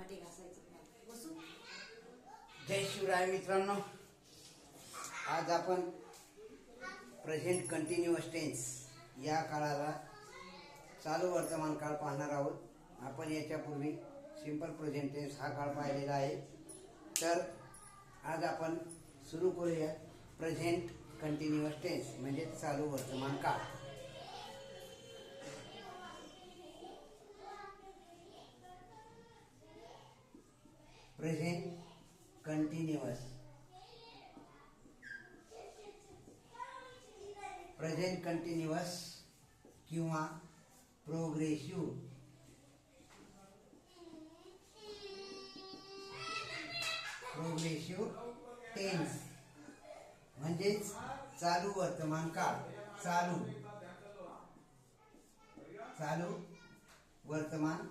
भांडे घासायचं बसू जय शिवराय मित्रांनो. आज आपण प्रेझेंट कंटिन्युअस टेन्स या काळाला चालू वर्तमान काळ पाहणार आहोत. आपण याच्यापूर्वी सिंपल प्रेझेंट टेन्स हा काळ पाहिलेला आहे. तर आज आपण सुरू करूया प्रेझेंट कंटिन्युअस टेन्स म्हणजे चालू वर्तमान काळ प्रेझेंट कंटिन्युअस प्रेझेंट कंटिन्युअस किंवा प्रोग्रेसिव्ह प्रोग्रेसिव्ह टेन्स म्हणजेच चालू वर्तमान काळ. चालू. चालू वर्तमान.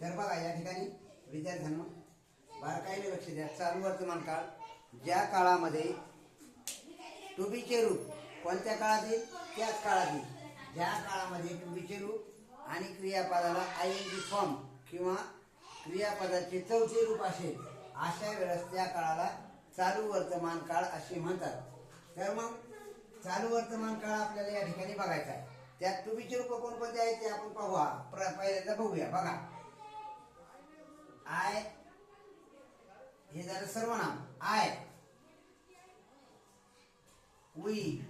तर बघा या ठिकाणी विद्यार्थ्यांना बारकाईने लक्ष द्या. चालू वर्तमान काळ. ज्या काळामध्ये टुबीचे रूप कोणत्या काळात येईल त्याच काळात येईल ज्या काळामध्ये टुबीचे रूप आणि क्रियापदाला आय एन जी फॉर्म किंवा क्रियापदाचे चौथे रूप असेल अशा वेळेस त्या काळाला चालू वर्तमान काळ असे म्हणतात. तर मग चालू वर्तमान काळ आपल्याला या ठिकाणी बघायचा आहे. त्यात टुबीचे रूप कोणकोणते आहेत ते आपण पाहू प्र- पहिल्यांदा बघूया. बघा. आय हे झालं सर्वनाम. I. We.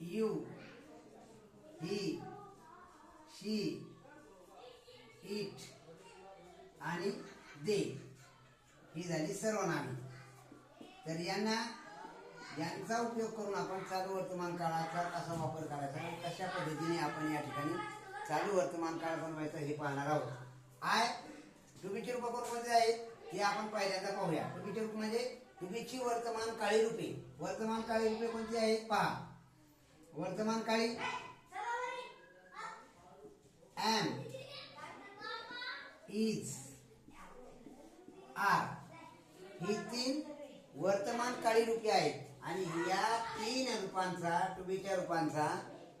You. He. She. It. आणि दे. ही झाली सर्वनामे. तर यांना यांचा उपयोग करून आपण चालू वर्तमान काळाचा कसा वापर करायचा आणि कशा पद्धतीने आपण या ठिकाणी चालू वर्तमान काळ बनवायचं हे पाहणार आहोत. आय. टुबीचे रूप कोणते आहेत? हे आपण पहिल्यांदा पाहूया. टुबीचे रूप म्हणजे टुबीची वर्तमान काळी रूपे. वर्तमान काळी रूपे कोणती आहेत? पहा. वर्तमान काळी एम इज आर ही तीन वर्तमान काळी रूपे आहेत. आणि या तीन रूपांचा टुबीच्या रूपांचा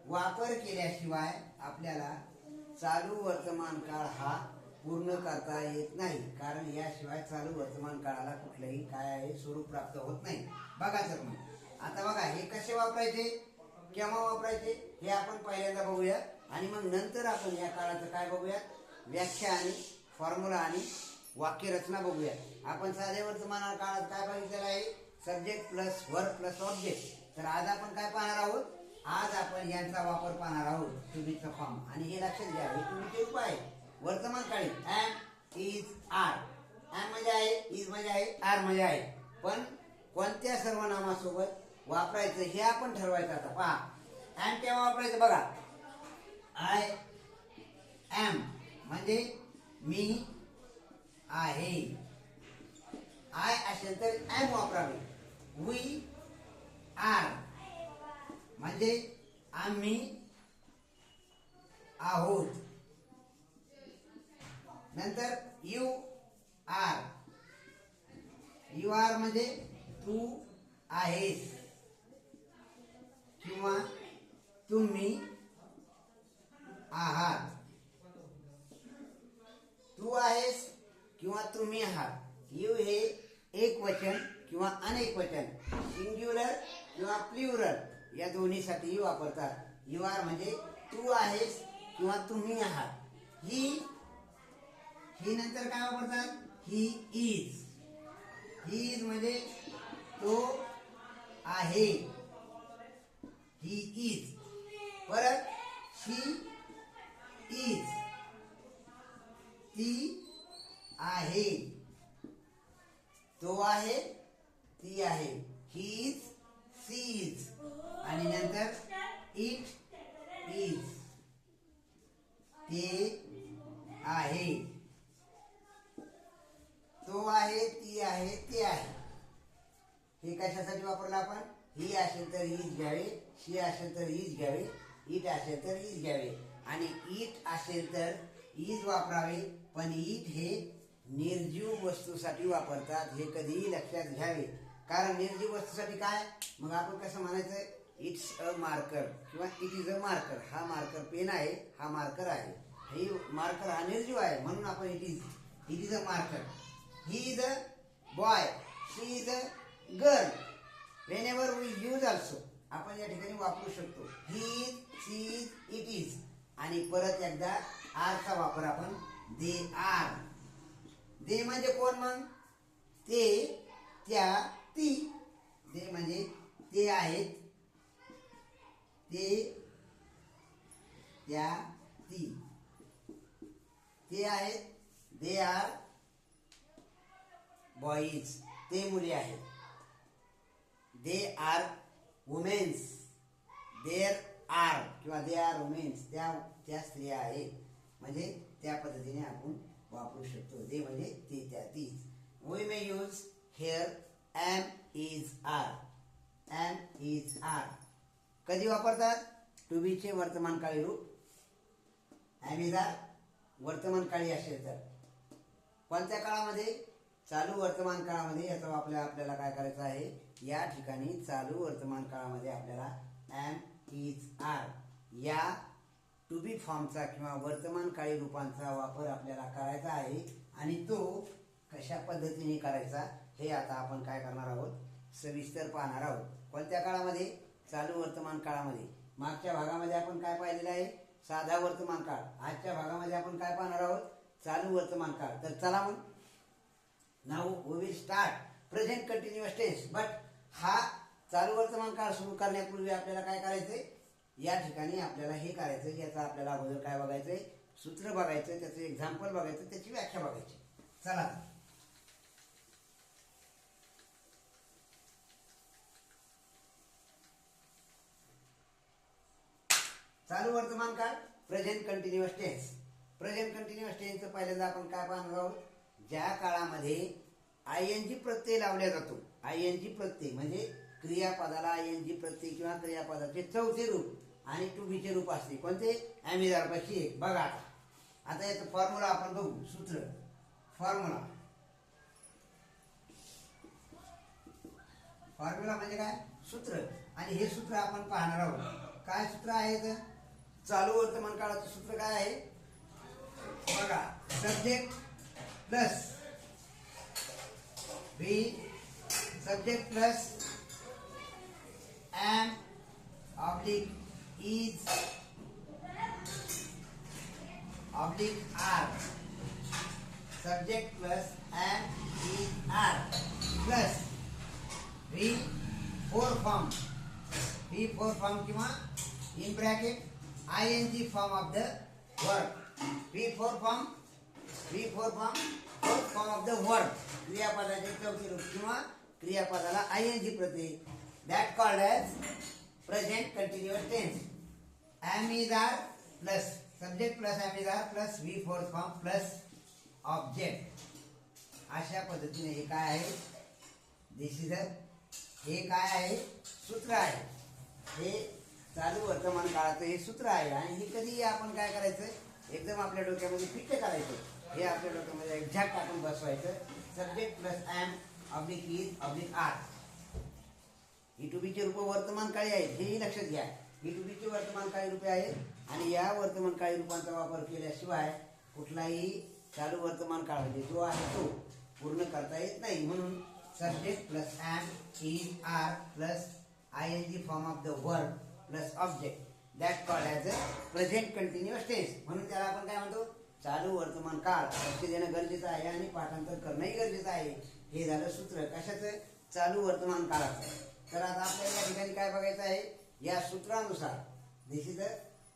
वापर केल्याशिवाय आपल्याला चालू वर्तमान काळ हा पूर्ण करता येत नाही. कारण याशिवाय चालू वर्तमान काळाला कुठलंही काय आहे स्वरूप प्राप्त होत नाही. बघा सर मग. आता बघा हे कसे वापरायचे? केव्हा वापरायचे? हे आपण पहिल्यांदा बघूया. आणि मग नंतर आपण या काळाचं काय बघूया व्याख्या आणि फॉर्म्युला आणि वाक्यरचना बघूया आपण साधे वर्तमान काळात काय बघितलेलं आहे? Subject plus verb plus object तर आज आपण काय पाहणार आहोत? आज आपण यांचा वापर पाहणार आहोत. टुबीचा फॉर्म आणि हे लक्षात घ्या हे तुम्ही ते उपाय. आहे वर्तमान काळी. एम इज आर एम म्हणजे आहे इज म्हणजे आहे आर म्हणजे आहे. पण कोणत्या सर्वनामासोबत वापरायचं हे आपण ठरवायचं आता. पहा. एम केव्हा वापरायचं बघा. आय एम म्हणजे मी आहे. आय असेल तर एम वापरावे. वी आर म्हणजे आम्ही आहोत. नंतर यू आर. यू आर म्हणजे तू आहेस. किंवा तुम्ही आहात. तू आहेस किंवा तुम्ही आहात. यू हे एक वचन किंवा अनेक वचन. सिंग्युलर किंवा प्ल्युरल या दोन्हीसाठी वापरतात. यू आर म्हणजे तू आहेस किंवा तुम्ही आहात. ही ही नंतर काय वापरतात? ही इज ही इज म्हणजे तो आहे. ही इज परत शी इज ती आहे. तो आहे ती आहे. ही इज सी इज आणि नंतर इट इज ते आहे तो आहे ती आहे ते आहे कधी वापरला आपण. ही असेल तर हीच घ्यावी शी असेल तर हीच घ्यावी ईट असेल तर हीच घ्यावी. आणि ईट असेल तर ईज वापरावे. पण ईट हे निर्जीव वस्तूसाठी वापरतात हे कधीही लक्षात घ्यावे. कारण निर्जीव वस्तूसाठी काय? मग आपण कसं म्हणायचं इट्स अ मार्कर किंवा इट इज अ मार्कर हा मार्कर पेन आहे हा मार्कर आहे. ही मार्कर हा निर्जीव आहे म्हणून आपण it is it is a marker he is a boy she is a girl whenever we use also आपण या ठिकाणी वापरू शकतो. ही इज इट इज आणि परत एकदा आरचा वापर आपण दे आर दे म्हणजे कोण मग? ते त्या ती. ते म्हणजे ते आहेत. ते त्या ती. ते आहेत. दे आर बॉईज ते मुले आहेत. They are womens there are किंवा दे आर वुमेन्स त्या त्या स्त्रिया आहेत. म्हणजे त्या पद्धतीने आपण वापरू शकतो. दे म्हणजे ते त्या तीच. We may use here am is are am is are कधी वापरतात? टू बीचे वर्तमानकाळी रूप. एम इज आर वर्तमानकाळी असेल तर. कोणत्या काळामध्ये? चालू वर्तमान काळामध्ये. याचा वापर आपल्याला काय करायचं आहे? या ठिकाणी चालू वर्तमान काळामध्ये आपल्याला एम इज आर या टू बी फॉर्मचा किंवा वर्तमान काळी रूपांचा वापर आपल्याला करायचा आहे आणि तो कशा पद्धतीने करायचा हे आता आपण काय करणार आहोत? सविस्तर पाहणार आहोत. कोणत्या काळामध्ये? चालू वर्तमान काळामध्ये. मागच्या भागामध्ये आपण काय पाहिलेलं आहे? साधा वर्तमान काळ. आजच्या भागामध्ये आपण काय पाहणार आहोत? चालू वर्तमान काळ. तर चला मग. नाव we will start present continuous tense but हा चालू वर्तमान काळ सुरू करण्यापूर्वी आपल्याला काय करायचंय? या ठिकाणी आपल्याला हे करायचं याचा आपल्याला अगोदर काय बघायचंय? सूत्र बघायचं त्याचं एक्झाम्पल बघायचं त्याची व्याख्या बघायची. चला. चालू वर्तमान काळ present continuous tense present continuous टेन्सचं पहिल्यांदा आपण काय पाहणार आहोत? ज्या काळामध्ये आय एन जी प्रत्यय लावला जातो. आय एन जी प्रत्यय म्हणजे क्रियापदाला आय एन जी प्रत्यय किंवा क्रियापदाचे चौथे रूप आणि टू बीचे रूप असते. कोणते? ॲमिदार पैकी एक. बघा आता. आता याचं फॉर्म्युला आपण बघू. सूत्र. फॉर्म्युला फॉर्म्युला म्हणजे काय? सूत्र. आणि हे सूत्र आपण पाहणार आहोत. काय सूत्र आहे तर चालू वर्तमान काळाचं सूत्र काय आहे? बघा. Subject plus be subject plus am oblique is oblique are subject plus am is are plus V four form V four form किंवा in bracket I N G form of the verb V four form V four form four form of the verb क्रियापदाचे चौथी रूप किंवा क्रियापदाला I N G Pratyaya that called as present continuous tense am is are plus subject plus am is are plus V four form plus object अशा पद्धतीने हे काय आहे? दिस इज हे काय आहे? सूत्र आहे. हे चालू वर्तमान काळाचं हे सूत्र आहे आणि हे कधी आपण काय करायचं? एकदम आपल्या डोक्यामध्ये फिट करायचं. हे आपल्या डोक्यामध्ये एक्झॅक्ट आपण बसवायचं. Subject plus am oblique is oblique are he to बीचे रूप वर्तमान काळी आहेत हेही लक्षात घ्या. ही टू बीचे वर्तमान काळी रूपे आहेत आणि या वर्तमान काळी रूपांचा वापर केल्याशिवाय कुठलाही चालू वर्तमान काळ म्हणजे जो आहे तो पूर्ण करता येत नाही. म्हणून subject plus am is are plus I N G form of the word plus object that call as a present continuous tense म्हणून त्याला आपण काय म्हणतो? चालू वर्तमान काळ लक्ष देणं गरजेचं आहे आणि पाठांतर करणंही गरजेचं आहे. हे झालं सूत्र. कशाचं? चालू वर्तमान काळाचं. तर आता आपल्याला या ठिकाणी काय बघायचं आहे? या सूत्रानुसार this is the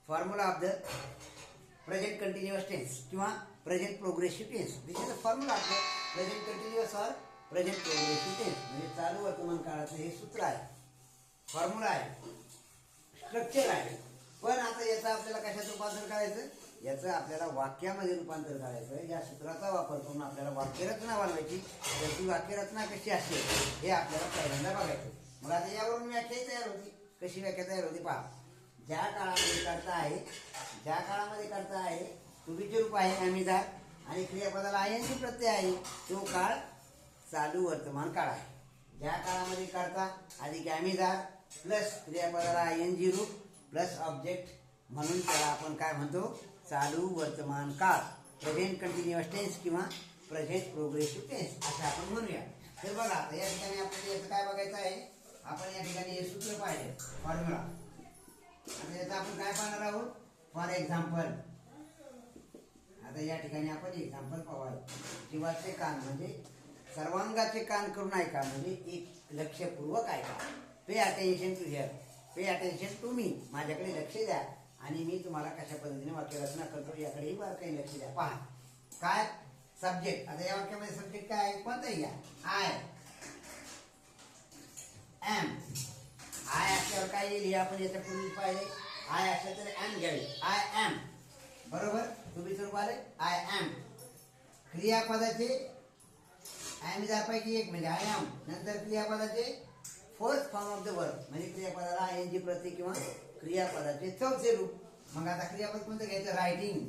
formula of the present continuous tense किंवा present progressive tense this is the formula of the present continuous or present progressive tense म्हणजे चालू वर्तमान काळाचं हे सूत्र आहे. फॉर्म्युला आहे. स्ट्रक्चर आहे. पण आता याचं आपल्याला कशाचं रूपांतर करायचं? याचं आपल्याला वाक्यामध्ये रूपांतर करायचं या सूत्राचा वापर करून आपल्याला वाक्यरचना बनवायची. तर ती वाक्यरचना कशी असते हे आपल्याला पहिल्यांदा बघायचं मग आता यावरून व्याख्याही तयार होती. कशी व्याख्या तयार होती पहा. ज्या काळामध्ये करता आहे ज्या काळामध्ये करता आहे तुरीचे रूप आहे अमिदार आणि क्रियापदाला आयनची प्रत्यय आहे तो काळ चालू वर्तमान काळ आहे. ज्या काळामध्ये करता अधिक अमिदार प्लस क्रियापदाला आय एन जी रूप प्लस ऑब्जेक्ट म्हणून त्याला आपण काय म्हणतो? चालू वर्तमान काळ. प्रेझेंट कंटिन्युअस टेन्स किंवा प्रेझेंट प्रोग्रेसिव्ह टेन्स असं आपण म्हणूया. तर बघा आता या ठिकाणी आपल्याला याचं काय बघायचं आहे? आपण या ठिकाणी हे सूत्र पाहिजे फॉर्म्युला आता याचा आपण काय पाहणार आहोत? फॉर एक्झाम्पल आता या ठिकाणी आपण एक्झाम्पल पाहू जीवाचे कान म्हणजे सर्वांगाचे कान करून ऐका म्हणजे एक लक्षपूर्वक ऐका. Pay attention to here pay attention to मी माझ्याकडे लक्ष द्या. आणि मी तुम्हाला कशा पद्धतीने वाक्यरचना करतो याकडेही बार काही लक्ष द्या. पहा. काय? सब्जेक्ट आता या वाक्यामध्ये सब्जेक्ट काय आहे? कोणताही घ्या आय एम आय असल्यावर काय येईल हे आपण याच्या पूर्वी पाहिले. आय असलं तर एम घ्यावी. आय एम बरोबर? तुम्ही स्वरूप आले आय एम क्रियापदाचे एम एक म्हणजे आय एम नंतर क्रियापदाचे fourth form of the verb म्हणजे क्रियापदाला आय एन जी प्रती किंवा क्रियापदाचे. चौथे रूप मग आता क्रियापद कोणतं घ्यायचं? रायटिंग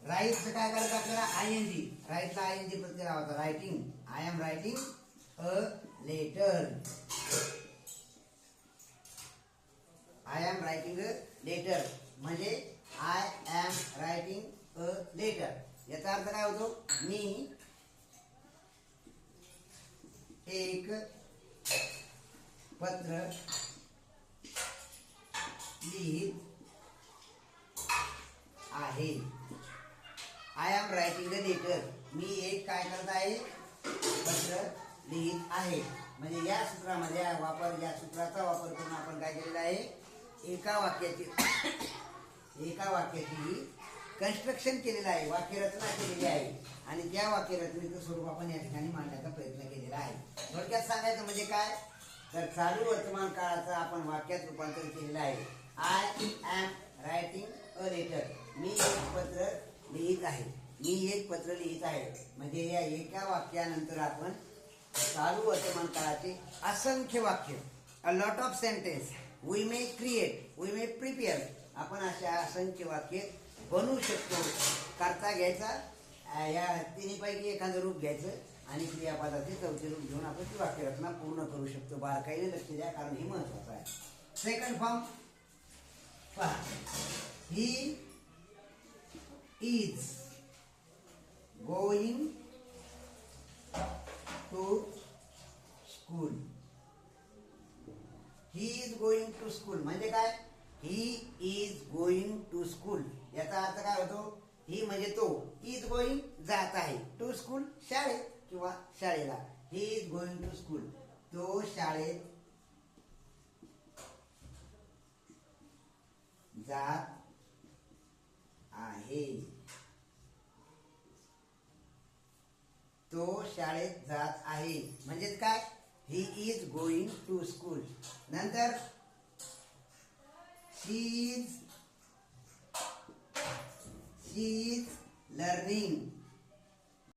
राईटचं काय करायचं आपल्याला? आय एन जी राईटला आय एन जी प्रत्येक लावायचा. Writing I am writing a letter I am writing a letter म्हणजे I am writing a letter याचा अर्थ काय होतो? मी एक पत्र लिहित आहे. I am writing a letter मी एक काय करत आहे? पत्र लिहित आहे. म्हणजे या सूत्रामध्ये वापर या सूत्राचा वापर करून आपण काय केलेला आहे? एका वाक्याची एका वाक्याची कन्स्ट्रक्शन केलेलं आहे वाक्यरचना केलेली आहे. आणि त्या वाक्यरचनेचं स्वरूप आपण या ठिकाणी मांडण्याचा प्रयत्न केलेला आहे. थोडक्यात सांगायचं म्हणजे काय? तर चालू वर्तमान काळाचं आपण वाक्यात रूपांतर केलेलं आहे. I am writing a letter मी एक पत्र लिहित आहे. मी एक पत्र लिहित आहे. म्हणजे या एका वाक्यानंतर आपण चालू वर्तमान काळाचे असंख्य वाक्य a lot of sentence we may create we may prepare आपण अशा असंख्य वाक्य बनवू शकतो. करता घ्यायचा या तिन्हीपैकी एखादं रूप घ्यायचं. आणि क्रियापदाचे चौथे रूप घेऊन आपण ती वाक्यरचना पूर्ण करू शकतो. बारकाईने लक्ष द्या कारण हे महत्वाचं आहे. सेकंड फॉर्म पहा. He is going to school he is going to school म्हणजे काय? He is going to school याचा अर्थ काय होतो? ही म्हणजे तो. इज गोईंग जात आहे. टू स्कूल शाळेत. किंवा शाळेला. He is going to school तो शाळेत जात आहे. तो शाळेत जात आहे. म्हणजेच काय? He is going to school नंतर she is she is learning